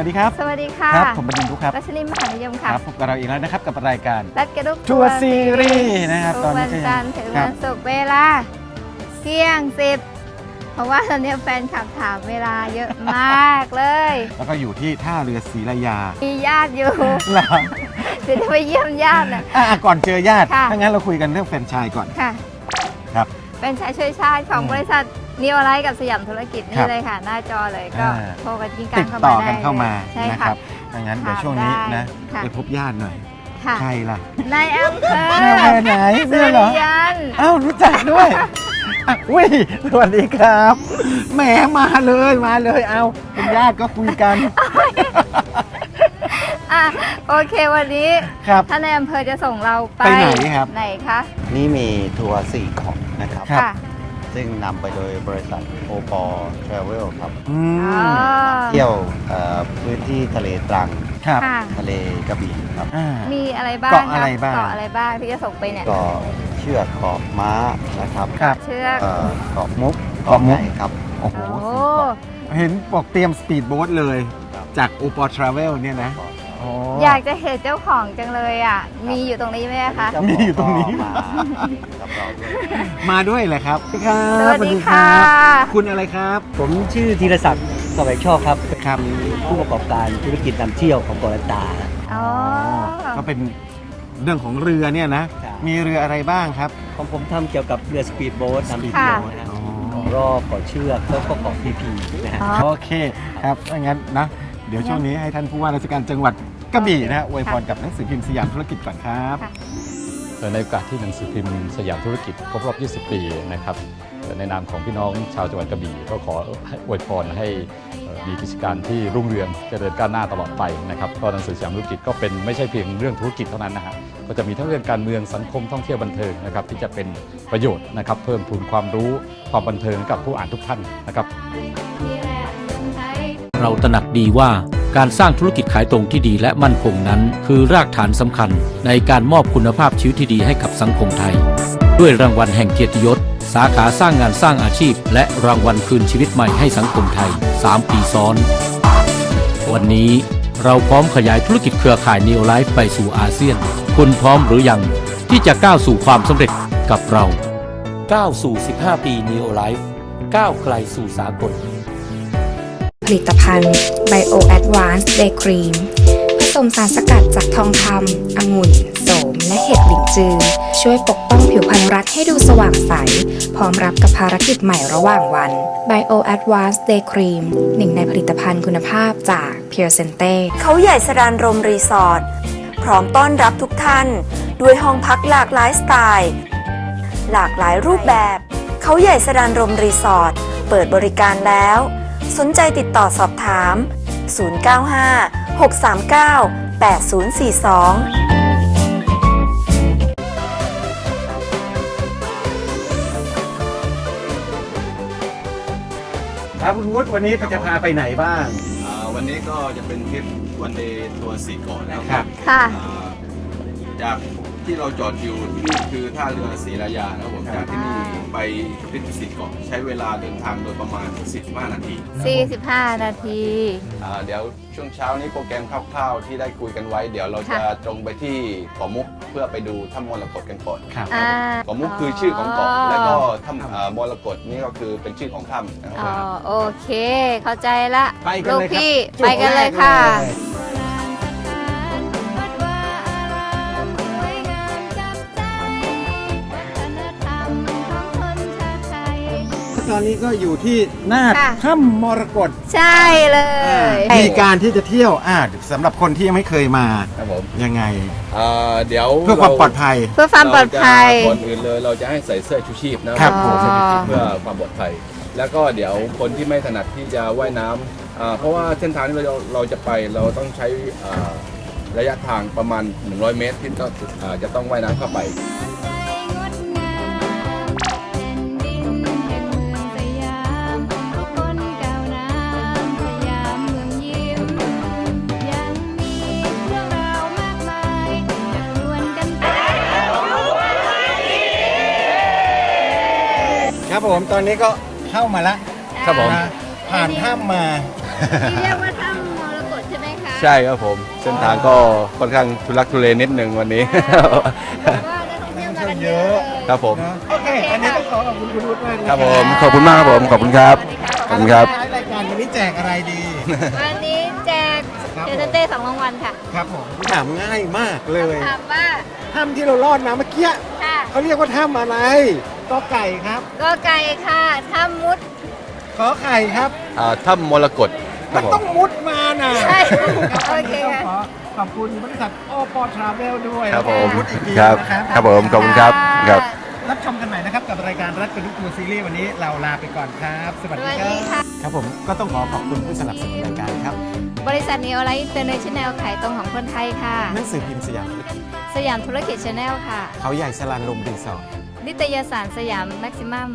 วัสดีครับสวัสดีค่ะครับผมบดินทร์ทุกครับรัชนีมหานิยมคค่ะรับพบกับเราอีกแล้วนะครับกับรายการรัดกระดุกทัวร์ซีรีส์นะครับทุกตอนวันี้นก็ยัจันงทร์ถึงครัวับนศุกร์เวลาเที่ยงสิบเพราะว่าตอนนี้แฟนขับถามเวลาเยอะมากเลย แล้วก็อยู่ที่ท่าเรือศรีรายา มีญาติอยู่เหรอเดี๋ยวจะไปเยี่ยมญาตินะอะก่อนเจอญาติค่ะถ้างั้นเราคุยกันเรื่องแฟรนไชายก่อนค่ะ ครับเป็นชายช่วยชาติของอืมบริษัท นิวไลท์กับสยามธุรกิจครันี่บเลยค่ะ หน้าจอเลยก็อ่า โทรกันกินกัตินดเข้าต่มาอได้กันเข้ามาใช่นะคค่ะ รับถ้างั้นเดี๋ยวถามช่วงนี้ได้นะค่ะ ไปพบญาติหน่อย ค่ะใครล่ะนายอำเภอแม่แม่ไหนสุเนี่ยเหรริอยัน อ้าวรู้จักด้วยอะอุ้ยสวัสดีครับแหมมาเลยมาเลย เอาเป็นญาติก็คุยกันอะโอเควันนี้ครับ ท่านนายอำเภอจะส่งเราไปไปไหนครับ ไหนคะ นี่มีทัวร์สี่ของนะครับครับค่ะ ซึ่งนำไปโดยบริษัทโอปอทราเวลครับอือ๋อมเที่ยวเอ่อพื้นที่ทะเลตรังครับค่ะ ทะเลกระบี่ครับอ่า มีอะไรบ้างเกาะอะไรบ้าง เกาะอะไรบ้างที่จะส่งไปเนี่ย ก็เชือกเกาะม้านะครับครับ เชือกเอ่อเกาะมุกเกาะมุกไก่ครับ โอ้โหโอ้ เห็นบอกเตรียมสปีดโบ๊ทเลย ครับ จากโอปอทราเวลเนี่ยนะโอยากจะเห็นเจ้าของจังเลยอะ มีอยู่ตรงนี้ไหมคะเจ้าขมีอยู่ตรงนี้ก็มากับเราด้วยมาด้วยเหรอครับครับสวัสดีค่ะบคุณอะไรครับ ผมชื่อธีรศักดิ์สวัยชอบครับครับเป็นผู้ประกอบการธุรกิจนำเที่ยวของกอลันตาอ๋อก็เป็นเรื่องของเรือเนี่ยนะครับมีเรืออะไรบ้างครับ ของผมทำเกี่ยวกับเรือสปีดโบ๊ทนำเที่ค่ะยวนะฮะเกาะรอบเกาะเชือกแล้วก็เกาะพีพีนะฮะอ๋อโอเคครับถ้างั้นนะ เดี๋ยวช่วงนี้ให้ท่านผู้ว่าราชการจังหวัดกระบี่นะฮะอวยพรกับหนังสือพิมพ์สยามธุรกิจก่อนครับ ในโอกาสที่หนังสือพิมพ์สยามธุรกิจครบรอบ 20 ปีนะครับในนามของพี่น้องชาวจังหวัดกระบี่ก็ขอให้อวยพรให้เอ่อมีกิจการที่รุ่งเรืองเจริญก้าวหน้าตลอดไปนะครับก็หนังสือสยามธุรกิจก็เป็นไม่ใช่เพียงเรื่องธุรกิจเท่านั้นนะฮะก็จะมีทั้งเรื่องการเมืองสังคมท่องเที่ยวบันเทิงนะครับที่จะเป็นประโยชน์นะครับเพิ่มพูนความรู้ความบันเทิงให้กับผู้อ่านทุกท่านนะครับ เราตระหนักดีว่าการสร้างธุรกิจขายตรงที่ดีและมั่นคงนั้น คือรากฐานสำคัญในการมอบคุณภาพชีวิตที่ดีให้กับสังคมไทย ด้วยรางวัลแห่งเกียรติยศ สาขาสร้างงานสร้างอาชีพ และรางวัลคืนชีวิตใหม่ให้สังคมไทย 3 ปีซ้อน วันนี้เราพร้อมขยายธุรกิจเครือข่าย Neo Life ไปสู่อาเซียน คุณพร้อมหรือยังที่จะก้าวสู่ความสำเร็จกับเราก้าวสู่ 15 ปี Neo Life ก้าวไกลสู่สากล ลิตภัณฑ์ Bio Advanced Day Cream ผสมสารสกัดจากทองคำองุ่น โสม และเห็ดหลินจือ ช่วยปกป้องผิวพรรณรัฐให้ดูสว่างใส พร้อมรับกับภารกิจใหม่ระหว่างวัน Bio Advanced Day Cream หนึ่งในผลิตภัณฑ์คุณภาพจาก Pure Sente เขาใหญ่สรานรมรีสอร์ทพร้อมต้อนรับทุกท่าน ด้วยห้องพักหลากหลายสไตล์ หลากหลายรูปแบบ เขาใหญ่สรานรมรีสอร์ทเปิดบริการแล้ว สนใจติดต่อสอบถาม 095 639 8042ครับคุณวุฒิวันนี้จะพาไปไหนบ้าง อ่าวันนี้ก็จะเป็นทริปวันเดย์ทัวร์สี่เกาะแล้วครับ ค่ะ อ่าจาก ที่เราจอดอยู่ที่นี่คือท่าเรือศรีรายานะครับผมครับจากที่นี่ไปทริปสี่เกาะใช้เวลาเดินทางโดยประมาณ15นาที45 นาที อ่าเดี๋ยวช่วงเช้านี้โปรแกรมคร่าวๆที่ได้คุยกันไว้ เดี๋ยวเราจะค่ะตรงไปที่เกาะมุกเพื่อไปดูถ้ำมรกตกันก่อนครับ อ่า เกาะมุกคือชื่อของเกาะแล้วก็ถ้ำอ่ามรกตนี่ก็คือเป็นชื่อของถ้ำนะคอ๋อรับโอเค เข้าใจละไปกันเลยครับลูพี่ จุดไปกันเลยแรกค่ะเลย ตอนนี้ก็อยู่ที่หน้าค่ะ ถ้ำมรกตใช่เลย มีการที่จะเที่ยวอ่าสำหรับคนที่ยังไม่เคยมาครับผมยังไงอ่าเดี๋ยวเพื่อความปลอดภัย เพื่อความปลอดภัย เราจะก่อนอื่นเลยเราจะให้ใส่เสื้อชูชีพนะครับผมใส่เสื้อชูชีพเพื่อความปลอดภัย แล้วก็เดี๋ยวคนที่ไม่ถนัดที่จะว่ายน้ำอ่าเพราะว่าเส้นทางที่เราเราจะไปเราต้องใช้อ่าระยะทางประมาณ 100 เมตรที่ต้องอ่าจะต้องว่ายน้ำเข้าไป ครับผมตอนนี้ก็เข้ามาละครับผม นะผ่านถ้ำมาที่เรียกว่าถ้ำมรกตใช่ไหมใช่ครับผม เส้นทางก็ค่อนข้างทุลักทุเลนิดหนึ่งวันนี้ก็นักท่องเที่ยวมากันเยอะเลย ครับผม นะโอเค อันนี้ต้องขอขอบคุณคุณวุฒิมากนะครับผมขอบคุณมากครับผมขอบคุณครับขอบคุณครับ ท้ายรายการวันนี้แจกอะไรดี วันนี้แจกครับเจเต้สองรางวัลค่ะครับผมถามง่ายมากเลย ถามว่าถ้ำที่เราลอดมาเมื่อกี้ค่ะเขาเรียกว่าถ้ำอะไร กอไก่ครับ ก็ไก่ค่ะถ้ำมุด ขอไข่ครับ อ่าถ้ำมรกตคมัรับนผมต้องมุดมาน่ะใช่รับโอเควันนี้ต้องค่ะขอขอบคุณบริษัทโอปอทราเวลด้วยครับผมวุฒิอีกทีครับนะครับครับผมขอบคุณครับครับ รับชมกันใหม่นะครับกับรายการรัฐกระดุกทัวร์ซีรีส์วันนี้เราลาไปก่อนครับ สวัสสดีวัสครัดีบค่ะ ครับผมก็ต้องขอขอบคุณผู้สนับสนุนรายการครับ บริษัทนีโอไลท์อินเตอร์เนชั่นแนลขายตรงของคนไทยค่ะ หนังสือพิมพ์สยามธุรกิจสยามธุรกิจชาแนลค่ะ เขาใหญ่สลานลมรีสอร์ท นิตยสารสยามแม็กซิมัม